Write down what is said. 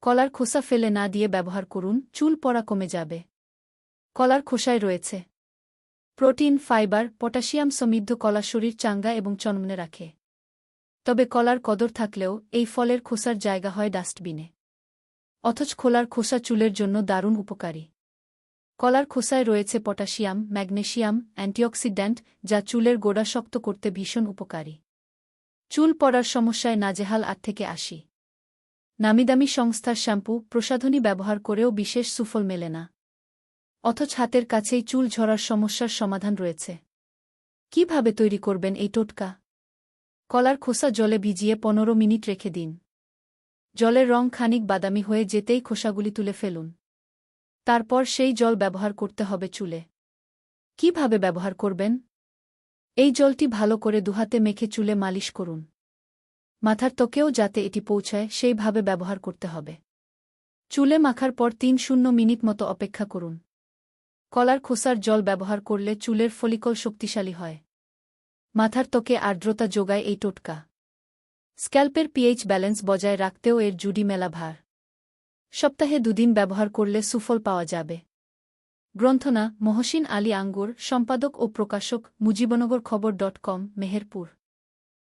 কলার খোসা ফেলে না দিয়ে ব্যবহার করুন, চুল পড়া কমে যাবে। কলার খোসায় রয়েছে প্রোটিন, ফাইবার, পটাশিয়াম সমৃদ্ধ কলা শরীর, চাঙ্গা এবং চনমনে রাখে। তবে কলার কদর থাকলেও এই ফলের খোসার জায়গা হয় ডাস্টবিনে। অথচ খোলার খোসা চুলের জন্য দারুণ উপকারী। কলার খোসায় রয়েছে পটাশিয়াম, ম্যাগনেশিয়াম, অ্যান্টিঅক্সিড্যান্ট, যা চুলের গোড়া শক্ত করতে ভীষণ উপকারী। চুল পড়ার সমস্যায় নাজেহাল আট থেকে আসি নামিদামি সংস্থার শ্যাম্পু প্রসাধনী ব্যবহার করেও বিশেষ সুফল মেলে না। অথচ হাতের কাছেই চুল ঝরার সমস্যার সমাধান রয়েছে। কীভাবে তৈরি করবেন এই টোটকা? কলার খোসা জলে ভিজিয়ে পনেরো মিনিট রেখে দিন। জলের রং খানিক বাদামি হয়ে যেতেই খোসাগুলি তুলে ফেলুন। তারপর সেই জল ব্যবহার করতে হবে চুলে। কীভাবে ব্যবহার করবেন? এই জলটি ভালো করে দুহাতে মেখে চুলে মালিশ করুন। মাথার ত্বকেও যাতে এটি পৌঁছায় সেইভাবে ব্যবহার করতে হবে। চুলে মাখার পর তিন শূন্য মিনিট মতো অপেক্ষা করুন। কলার খোসার জল ব্যবহার করলে চুলের ফলিকল শক্তিশালী হয়। মাথার ত্বকে আর্দ্রতা যোগায় এই টোটকা। স্ক্যাল্পের পিএইচ ব্যালেন্স বজায় রাখতেও এর জুডি মেলা ভার। সপ্তাহে দুদিন ব্যবহার করলে সুফল পাওয়া যাবে। গ্রন্থনা, মহসিন আলী আঙ্গুর, সম্পাদক ও প্রকাশক মুজিবনগর খবর ডট কম, মেহেরপুর।